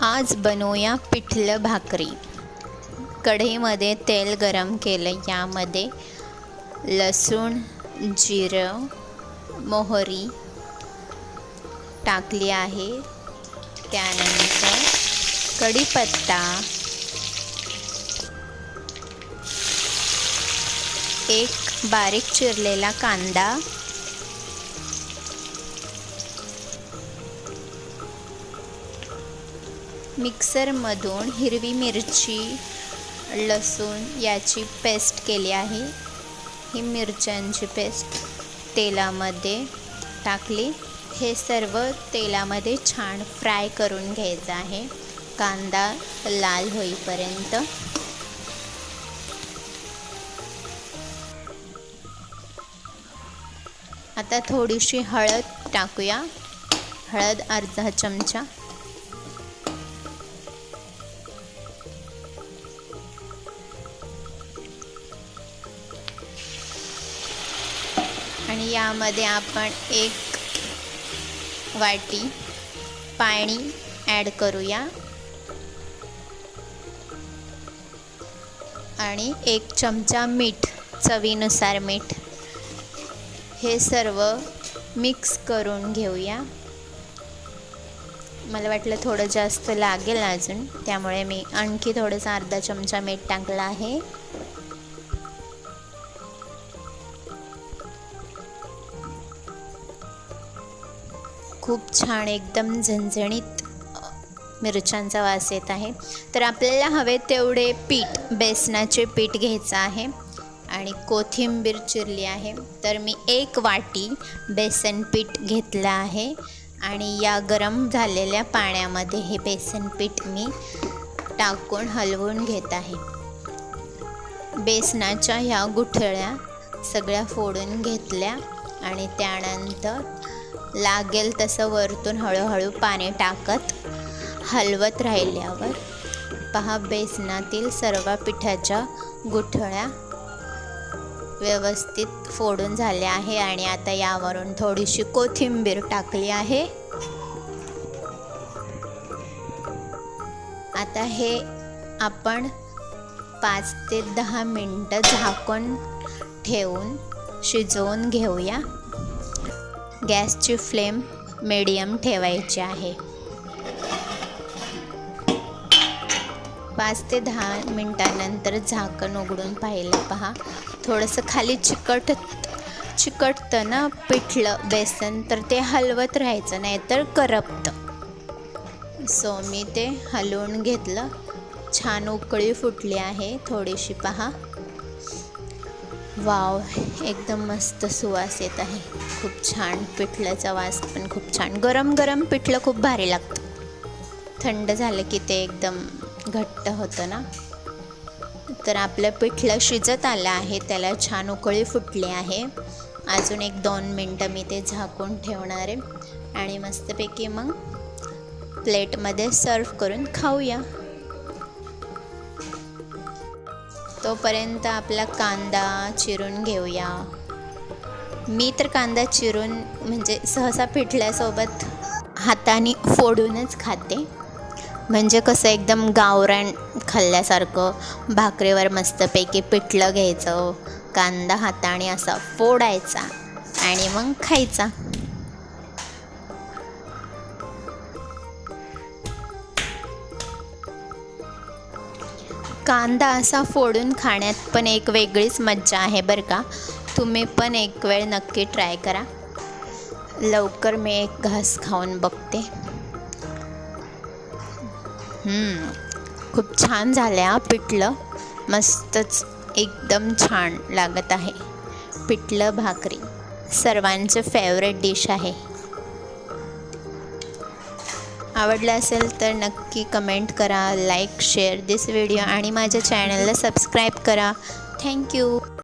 आज बनवूया पिठलं भाकरी. कढईमध्ये तेल गरम केलं यामध्ये लसूण जिरं मोहरी टाकली आहे. त्यानंतर कढीपत्ता एक बारीक चिरलेला कांदा मिक्सरमधून हिरवी मिरची लसूण याची पेस्ट केली आहे. ही मिरच्यांची पेस्ट तेलामध्ये टाकली. हे सर्व तेलामध्ये छान फ्राय करून घ्यायचं आहे. कांदा लाल होईपर्यंत. आता थोडीशी हळद टाकूया. हळद अर्धा चमचा. आणि यामध्ये आपण एक वाटी पाणी ॲड करूया. आणि एक चमचा मीठ चवीनुसार मीठ. हे सर्व मिक्स करून घेऊया. मला वाटलं थोडं जास्त लागेल अजून त्यामुळे मी आणखी थोडंसं अर्धा चमचा मीठ टाकला आहे. खूप छान एकदम झणझणीत मिरच्यांचा वास येत आहे. तर आपल्याला हवे तेवढे पीठ बेसनाचे पीठ घ्यायचं आहे आणि कोथिंबीर चिरली आहे. तर मी एक वाटी बेसन पीठ घेतलं आहे आणि या गरम झालेल्या पाण्यामध्ये हे बेसन पीठ मी टाकून हलवून घेत आहे. बेसनाच्या ह्या गुठळ्या सगळ्या फोडून घेतल्या आणि त्यानंतर लागेल तसं वरतून हळूहळू पाणी टाकत हलवत राहिल्यावर पहा बेसनातील सर्व पिठाच्या गुठळ्या व्यवस्थित फोडून झाल्या आहे आणि आता यावरून थोडीशी कोथिंबीर टाकली आहे. आता हे आपण पाच ते दहा मिनटं झाकून ठेवून शिजवून घेऊया. गॅसची फ्लेम मिडियम ठेवायची आहे. पाच ते दहा मिनटानंतर झाकण उघडून पाहिलं. पहा थोडंसं खाली चिकट चिकटतं ना पिठलं बेसन तर ते हलवत राहायचं नाही तर करपतं. सो मी ते हलवून घेतलं. छान उकळी फुटली आहे थोडीशी. पहा वाव एकदम मस्त सुवास येत आहे. खूप छान पिठल्याचा वास पण खूप छान. गरम गरम पिठलं खूप भारी लागतं. थंड झालं की ते एकदम घट्ट होतं ना? तर आपलं पिठलं शिजत आलं आहे त्याला छान उकळी फुटली आहे. अजून एक दोन मिनटं मी ते झाकून ठेवणार आहे. आणि मस्तपैकी मग प्लेटमध्ये सर्व करून खाऊया. तोपर्यंत आपला कांदा चिरून घेऊया. मी तर कांदा चिरून म्हणजे सहसा पिठल्यासोबत हाताने फोडूनच खाते. म्हणजे कसं एकदम गावरान खाल्ल्यासारखं भाकरीवर मस्तपैकी पिठलं घ्यायचं कांदा हाताने असा फोडायचा आणि मग खायचा. कांदा असा फोडून खाण्यात पण एक वेगळीच मज्जा आहे बरं का. तुम्ही पण एक वेळ नक्की ट्राय करा. लवकर मी एक घास खाऊन बघते. खूप छान झालं हा पिठलं. मस्तच एकदम छान लागत आहे. पिठलं भाकरी सर्वांचं फेवरेट डिश आहे. आवडलं असेल तर नक्की कमेंट करा लाईक शेअर दिस व्हिडिओ आणि माझ्या चॅनलला सबस्क्राईब करा. थँक्यू